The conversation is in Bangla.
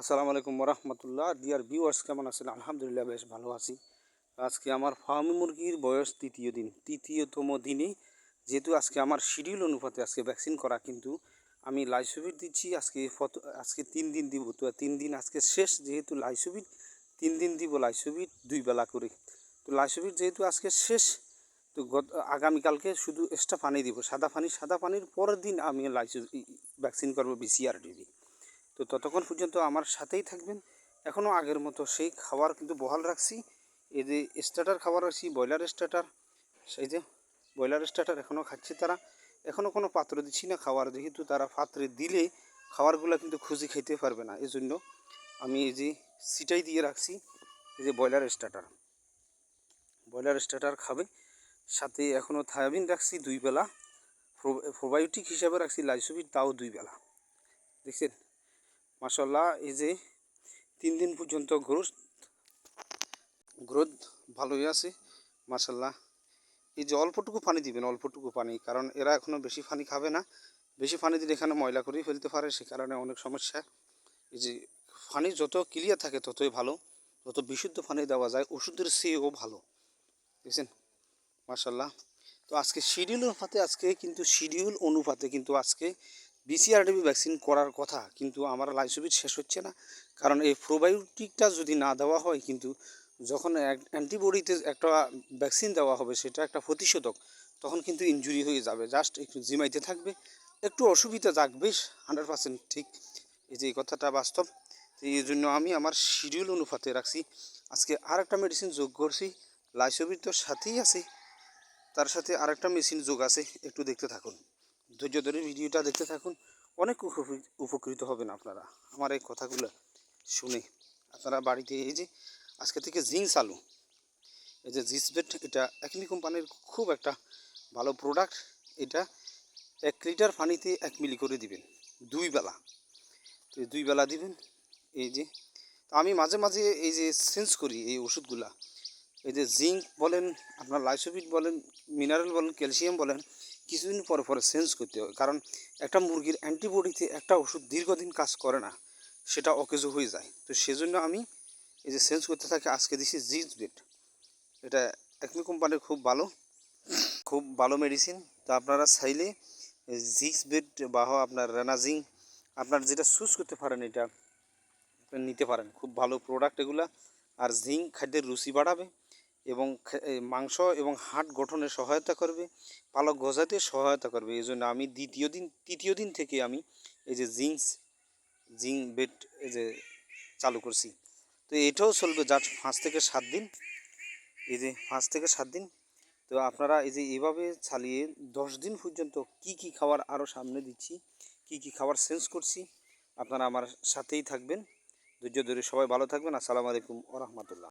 আসসালামু আলাইকুম রহমতুল্লাহ ডিয়ার ভিউয়ার্স কেমন আছেন? আলহামদুলিল্লাহ, বেশ ভালো আছি। আজকে আমার ফার্মি মুরগির বয়স তৃতীয় দিন। তৃতীয়তম দিনে যেহেতু আজকে আমার শিডিউল অনুপাতে আজকে ভ্যাকসিন করা, কিন্তু আমি লাইসোভিট দিচ্ছি, আজকে ফত আজকে তিন দিন দিব। তো তিন দিন আজকে শেষ, যেহেতু লাইসোভিট তিন দিন দিব লাইসোভিট দুই বেলা করে। তো লাইসোভিট যেহেতু আজকে শেষ, তো গত আগামীকালকে শুধু এক্সট্রা পানি দিব। সাদা পানি, সাদা পানির পরের দিন আমি লাইসো ভ্যাকসিন করব বিসিআর ডিবি তো ততক্ষণ পর্যন্ত আমার সাথেই থাকবেন। এখনও আগের মতো সেই খাবার কিন্তু বহাল রাখছি। এই যে স্টার্টার খাবার রাখছি ব্রয়লার স্টার্টার সেই যে ব্রয়লার স্টার্টার এখনও খাচ্ছে তারা। এখনও কোনো পাত্র দিচ্ছি না খাবার, যেহেতু তারা পাত্রে দিলে খাবারগুলো কিন্তু খুঁজে খেতে পারবে না। এই জন্য আমি এই যে সিটাই দিয়ে রাখছি, এই যে ব্রয়লার স্টার্টার ব্রয়লার স্টার্টার খাবে, সাথে এখনও থায়াবিন রাখছি দুই বেলা। প্রোবায়োটিক হিসাবে রাখছি লাইসোবিট তাও দুই বেলা। দেখছেন? মাসাল্লাহ এই যে তিন দিন পর্যন্ত গ্রোথ গ্রোথ ভালোই আছে মাসাল্লাহ এই যে অল্পটুকু পানি দিবেন, অল্পটুকু পানি, কারণ এরা এখনও বেশি পানি খাবে না। বেশি পানি দিলে এখানে ময়লা করেই ফেলতে পারে, সে কারণে অনেক সমস্যা। এই যে পানি যত ক্লিয়ার থাকে ততই ভালো, যত বিশুদ্ধ পানি দেওয়া যায়, ওষুধের চেয়েও ভালো। দেখছেন? মাসাল্লাহ তো আজকে শিডিউল অনুপাতে, আজকে কিন্তু শিডিউল অনুপাতে কিন্তু আজকে বিসিআরডিবি ভ্যাকসিন করার কথা, কিন্তু আমার লাইসোভিট শেষ হচ্ছে না। কারণ এই প্রোবায়োটিকটা যদি না দেওয়া হয়, কিন্তু যখন অ্যান্টিবডিতে একটা ভ্যাকসিন দেওয়া হবে, সেটা একটা প্রতিষেধক, তখন কিন্তু ইনজুরি হয়ে যাবে। জাস্ট একটু জিমাইতে থাকবে। একটু অসুবিধা থাকবে হান্ড্রেড পার্সেন্ট ঠিক। এই যে এই কথাটা বাস্তব। এই জন্য আমি আমার শিডিউল অনুপাতে রাখছি। আজকে আর একটা মেডিসিন যোগ করছি। লাইসোভিট তো সাথেই আছে। তার সাথে আরেকটা মেশিন যোগ আছে। একটু দেখতে থাকুন। ধৈর্য ধরে ভিডিওটা দেখতে থাকুন। অনেক উপকৃত হবেন আপনারা। আমার এই কথাগুলো শুনে আপনারা বাড়িতে এই যে আজকে থেকে জিন্স আলু, এই যে জিসবেট এটা একমি কোম্পানির খুব একটা ভালো প্রোডাক্ট এটা এক লিটার পানিতে এক মিলি করে দিবেন, দুই বেলা। তো দুই বেলা দিবেন, এই যে। তো আমি মাঝে মাঝে এই যে সেন্স করি এই ওষুধগুলা। এই যে জিঙ্ক বলেন, আপনার লাইসোভিট বলেন মিনারেল বলেন ক্যালসিয়াম বলেন, কিছুদিন পরে পরে চেঞ্জ করতে হবে কারণ একটা মুরগির অ্যান্টিবডিতে একটা ওষুধ দীর্ঘদিন কাজ করে না, সেটা অকেজো হয়ে যায়। তো সেজন্য আমি এই যে চেঞ্জ করতে থাকি, আজকে দিছি জিজ বেড এটা একমি কোম্পানির খুব ভালো খুব ভালো মেডিসিন তো আপনারা চাইলে জিক্স বেড বা আপনার রেনাজিং আপনার যেটা চুজ করতে পারেন, এটা নিতে পারেন। খুব ভালো প্রোডাক্ট এগুলা। আর জিঙ্ক খাদ্যের রুচি বাড়াবে। এবং মাংস এবং হাট গঠনে সহায়তা করবে, পালক গজাতে সহায়তা করবে। এই জন্য আমি দ্বিতীয় দিন, তৃতীয় দিন থেকে আমি এই যে জিঙ্কস জিং বেড এই যে চালু করছি। তো এটাও চলবে জাস্ট পাঁচ থেকে সাত দিন। এই যে পাঁচ থেকে সাত দিন। তো আপনারা এই যে এভাবে চালিয়ে দশ দিন পর্যন্ত কি কি খাবার আরও সামনে দিচ্ছি, কি কি খাবার চেঞ্জ করছি, আপনারা আমার সাথেই থাকবেন। ধৈর্য ধরে সবাই ভালো থাকবেন। আসসালামু আলাইকুম ও